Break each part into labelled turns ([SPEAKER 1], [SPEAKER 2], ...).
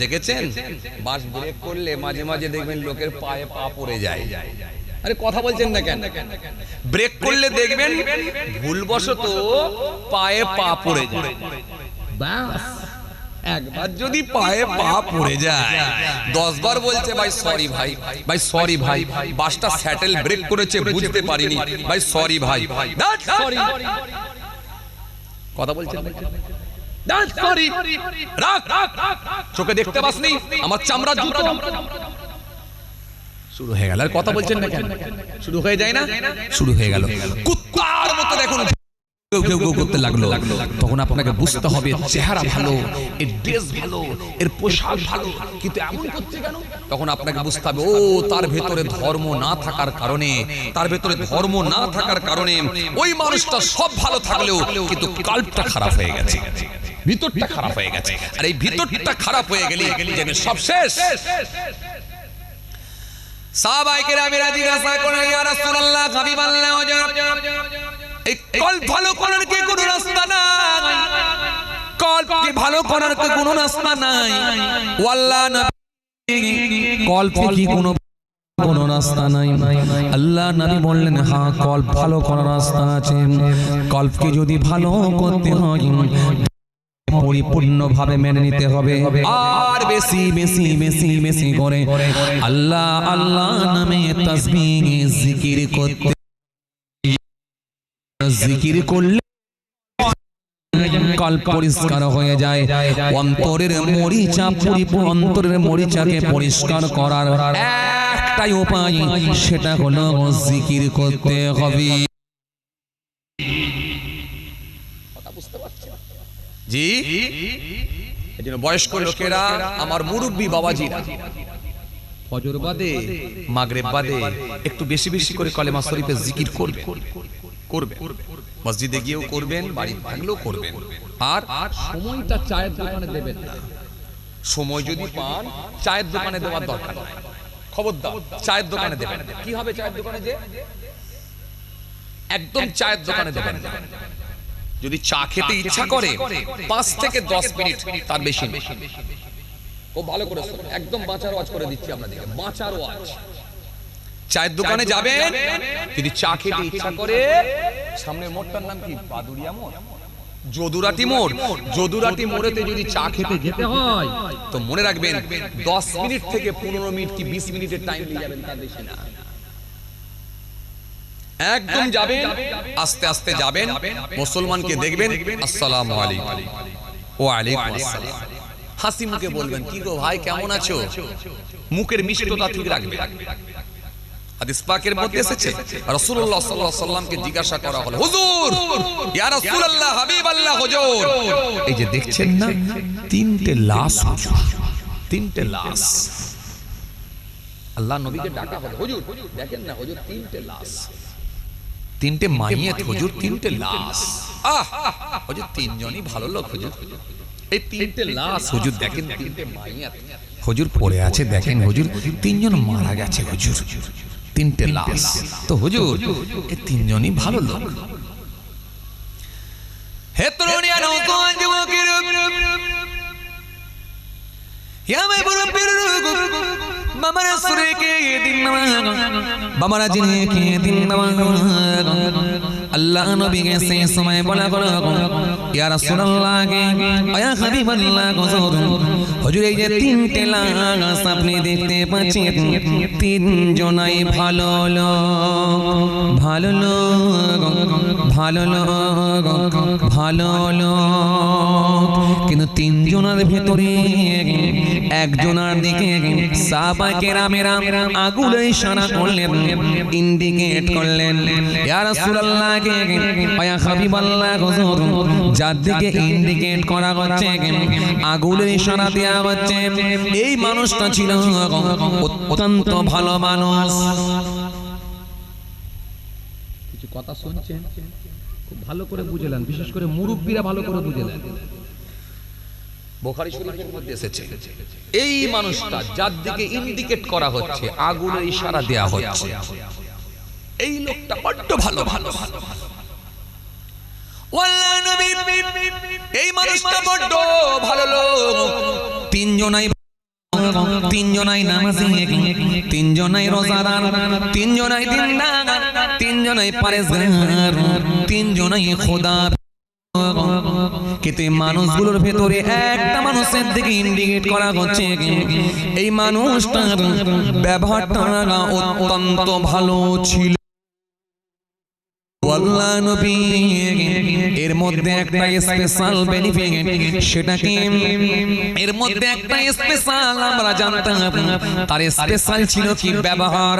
[SPEAKER 1] দেখেছেন? বাস ব্রেক করলে মাঝে মাঝে দেখবেন লোকের পায়ে পা পড়ে যায়। আরে কথা বলছেন না কেন? ব্রেক করলে দেখবেন ভুলবশত পায়ে পা পড়ে যায়। একবার যদি পায়ে পা পড়ে যায় দশ বার বলছে ভাই সরি ভাই ভাই সরি ভাই বাসটা স্যাটেল ব্রেক করেছে বুঝতে পারিনি ভাই সরি ভাই সরি কথা বলছেন রাখ চোখে দেখতে পাসনি? আমার চামড়া জুতো। শুরু হয়ে গেল। আর কথা বলছেন না কেন? শুরু হয়ে যায় না? শুরু হয়ে গেল। কুত্তার মতো দেখুন। কেউ কেউ কেউ করতে লাগল। তখন আপনাকে বুঝতে হবে চেহারা ভালো এর ড্রেস ভালো এর পোশাক ভালো। কিন্তু এমন করছে কেন? তখন আপনাকে বুঝতে হবে ও তার ভেতরে ধর্ম না থাকার কারণে তার ভেতরে ধর্ম না থাকার কারণে ওই মানুষটা সব ভালো থাকলেও কিন্তু কাল্পটা খারাপ হয়ে গেছে। ভিতরটা খারাপ হয়ে গেছে আর এই ভিতরটা খারাপ হয়ে গেলে যেন সব শেষ সাহাবাইকে রামেরা জিজ্ঞাসা করে ইয়া রাসূলুল্লাহ হাবিবাল্লাহ এই কল ভালো করার কি কোনো রাস্তা নাই কল্পকে ভালো করার কি কোনো রাস্তা নাই ওয়াল্লাহ কল্প কি কোনো কোনো রাস্তা নাই আল্লাহ নবী বললেন হ্যাঁ কল্প ভালো করার রাস্তা আছে কল্পকে যদি ভালো করতে হয় পরিপূর্ণভাবে মেনে নিতে হবে। আর বেশি বেশি বেশি বেশি করে আল্লাহ আল্লাহ নামে তাসবিহ, জিকির করতে জিকির করলে কাল পরিষ্কার হয়ে যায়। অন্তরের মরিচা পরিপূর্ণ অন্তরের মরিচাকে পরিষ্কার করার একটাই উপায়, সেটা হলো জিকির করতে হবে। জি এই বয়স্ক লোকেরা আমার মুরব্বী বাবাজিরা, ফজর বাদে, মাগরেব বাদে, একটু বেশি বেশি করে কলেমা শরীফে জিকির করবে করবে। মসজিদে গিয়েও করবেন বাড়ি থাকলেও করবেন। আর সময়টা চায়ের দোকানে দেবেন না। সময় যদি পান, চায়ের দোকানে দেওয়ার দরকার নাই। খবরদার, চায়ের দোকানে দেবেন কি হবে চায়ের দোকানে যে? একদম চায়ের দোকানে দেবেন না। যদি চা খেতে ইচ্ছা করে পাঁচ থেকে দশ মিনিট তার বেশি। ও ভালো করে শোনো, একদম বাঁচার ওয়াজ করে দিচ্ছি আপনাদেরকে বাঁচার ওয়াজ। চায়ের দোকানে যাবেন? যদি চা খেতে ইচ্ছা করে সামনের মোড়টার নাম কি? বাদুরিয়া মোড়? যদুরাটি মোড়। যদুরাটি মোড়েতে যদি চা খেতে যেতে হয় তো মনে রাখবেন দশ মিনিট থেকে পনেরো মিনিট কি বিশ মিনিটের টাইম নিয়ে যাবেন তার বেশি না। একদম যাবেন, আস্তে আস্তে যাবেন, মুসলমানকে দেখবেন। আসসালামু হাসি মুখে বলবেন, কি গো ভাই, কেমন আছো? মুখের মিষ্টতা ঠিক রাখবে। জিজ্ঞাসা করা হুজুর এই যে না, তিনটে তিনটে আল্লাহ নবীকে ডাকা হুজুর, দেখেন না, হুজুর, তিনটে লাশ। তিনটে মাইয়াত হুজুর তিনটে লাশ। আহ হুজুর তিনজনই ভালো লোক হুজুর এই তিনটে লাশ হুজুর দেখেন তিনটে মাইয়াত হুজুর পড়ে আছে দেখেন হুজুর তিনজন মারা গেছে হুজুর তিনটে লাশ। তো হুজুর এই তিনজনই ভালো লোক। হে তরুণিয়া নৌকান যুবকের ইয়ামে মুরব্বির বাবারা সুরে কে দিন বামারা জিনে কে দিন আল্লাহ নবী কে সেই সময় বলা করো ইয়া রাসূলুল্লাহ কে। আয়া হাবিবাল্লাহ হুজুর হুজুর এই যে তিনটে লাশ আপনি দেখতে পাচ্ছেন তিন জনাই ভালো লোক। ভালো লোক ভালো লোক ভালো লোক। কিন্তু তিন তিনজনের ভেতরে একজনের দিকে সাহাবা কেরামেরা আগুলে ইশারা করলেন, ইন্ডিকেট করলেন। ইয়া রাসূলুল্লাহকে ইয়া হাবিবাল্লাহ হুজুর যার দিকে ইন্ডিকেট করা হচ্ছে আগুলের ইশারা দেওয়া হচ্ছে এই মানুষটা ছিল অত্যন্ত ভালো মানুষ
[SPEAKER 2] কিছু কথা শুনছেন খুব ভালো করে বুঝলেন বিশেষ করে মুরব্বীরা ভালো করে বুঝলেন
[SPEAKER 1] বোখারি শরীফের মধ্যে এসেছে এই মানুষটা যার দিকে ইন্ডিকেট করা হচ্ছে, আগুনের ইশারা দেয়া হচ্ছে। এই লোকটা বড্ড ভালো ভালো ভালো। ওয়াল্লাহ এই মানুষটা বড্ড ভালো লোক। তিনজনাই তিনজনাই নামাজি, তিনজনাই রোজাদার, তিনজনাই দিনদার, তিনজনাই তিনজনাই খোদা। কিন্তু মানুষগুলোর ভেতরে একটা মানুষের দিকে ইন্ডিকেট করা হচ্ছে। এই মানুষটার ব্যবহারটা অত্যন্ত ভালো ছিল। আল্লাহ নবী। এর মধ্যে একটা স্পেশাল বেনিফিট এর মধ্যে একটা স্পেশাল আমরা জানতাম। তার স্পেশাল ছিল কি? ব্যবহার।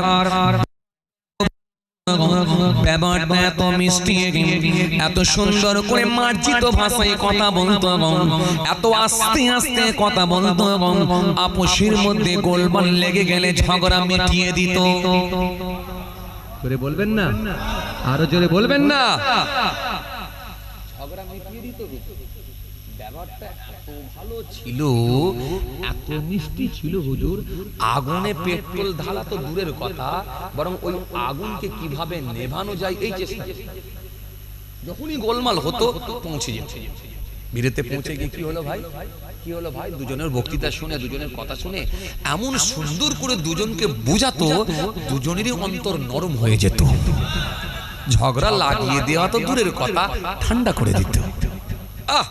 [SPEAKER 1] ব্যবহারটা এত মিষ্টি, এত সুন্দর করে মার্জিত ভাষায় কথা বলতো এত আস্তে আস্তে কথা বলতো আপোষের মধ্যে গোলমাল লেগে গেলে ঝগড়া মিটিয়ে দিত।
[SPEAKER 2] বলবেন না? আরও জোরে বলবেন না।
[SPEAKER 1] ছিল,
[SPEAKER 2] এত মিষ্টি ছিল হুজুর।
[SPEAKER 1] আগুনে পেট্রোল ঢালা তো দূরের কথা, বরং ওই আগুনকে কীভাবে নেভানো যায় এই চেষ্টা। যখনই গোলমাল হতো, পৌঁছে যেত। বিরেতে পৌঁছে গিয়ে কি হলো ভাই? কি হলো ভাই? দুজনের বক্তৃতা শুনে, দুজনের কথা শুনে এমন সুন্দর করে দুজনকে বোঝাতো, দুজনেরই অন্তর নরম হয়ে যেত। ঝগড়া লাগিয়ে দেওয়া তো দূরের কথা ঠান্ডা করে দিত। আহ